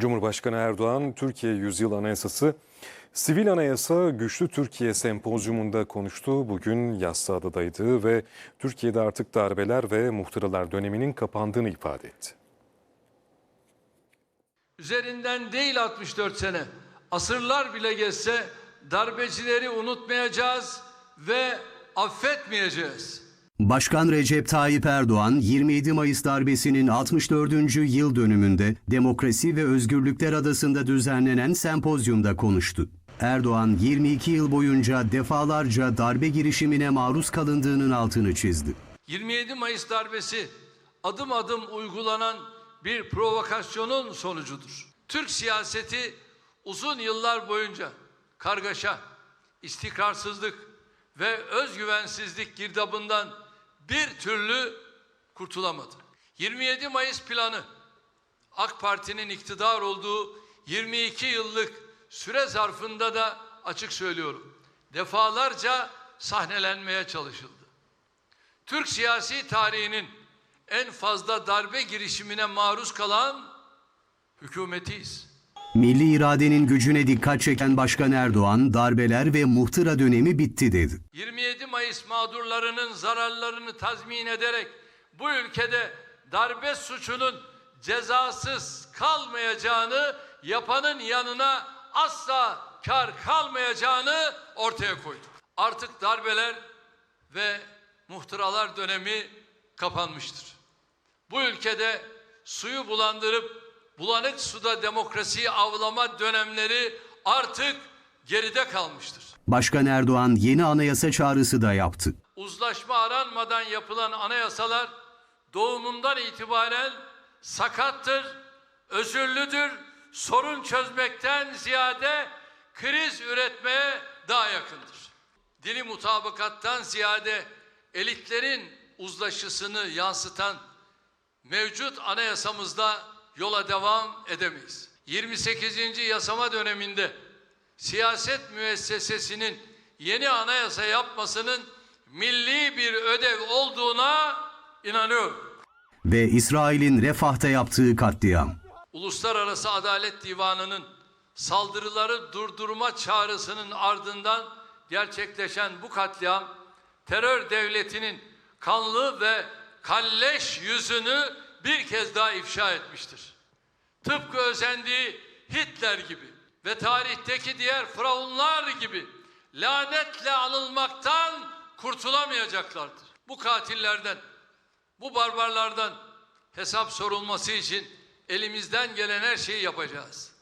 Cumhurbaşkanı Erdoğan, Türkiye Yüzyıl Anayasası, Sivil Anayasa Güçlü Türkiye Sempozyumunda konuştu. Bugün Yassıada'daydı ve Türkiye'de artık darbeler ve muhtıralar döneminin kapandığını ifade etti. Üzerinden değil 64 sene, asırlar bile geçse darbecileri unutmayacağız ve affetmeyeceğiz. Başkan Recep Tayyip Erdoğan 27 Mayıs darbesinin 64. yıl dönümünde Demokrasi ve Özgürlükler Adası'nda düzenlenen sempozyumda konuştu. Erdoğan 22 yıl boyunca defalarca darbe girişimine maruz kalındığının altını çizdi. 27 Mayıs darbesi adım adım uygulanan bir provokasyonun sonucudur. Türk siyaseti uzun yıllar boyunca kargaşa, istikrarsızlık ve özgüvensizlik girdabından bir türlü kurtulamadı. 27 Mayıs planı AK Parti'nin iktidar olduğu 22 yıllık süre zarfında da açık söylüyorum. Defalarca sahnelenmeye çalışıldı. Türk siyasi tarihinin en fazla darbe girişimine maruz kalan hükümetiyiz. Milli iradenin gücüne dikkat çeken Başkan Erdoğan, darbeler ve muhtıra dönemi bitti dedi. 27 Mayıs mağdurlarının zararlarını tazmin ederek bu ülkede darbe suçunun cezasız kalmayacağını, yapanın yanına asla kar kalmayacağını ortaya koyduk. Artık darbeler ve muhtıralar dönemi kapanmıştır. Bu ülkede suyu bulandırıp bulanık suda demokrasiyi avlama dönemleri artık geride kalmıştır. Başkan Erdoğan yeni anayasa çağrısı da yaptı. uzlaşma aranmadan yapılan anayasalar doğumundan itibaren sakattır, özürlüdür, sorun çözmekten ziyade kriz üretmeye daha yakındır. Dili mutabakattan ziyade elitlerin uzlaşısını yansıtan mevcut anayasamızda yola devam edemeyiz. 28. yasama döneminde siyaset müessesesinin yeni anayasa yapmasının milli bir ödev olduğuna inanıyorum. Ve İsrail'in Refah'ta yaptığı katliam. Uluslararası Adalet Divanı'nın saldırıları durdurma çağrısının ardından gerçekleşen bu katliam terör devletinin kanlı ve kalleş yüzünü bir kez daha ifşa etmiştir. Tıpkı özendiği Hitler gibi ve tarihteki diğer firavunlar gibi lanetle anılmaktan kurtulamayacaklardır. Bu katillerden, bu barbarlardan hesap sorulması için elimizden gelen her şeyi yapacağız.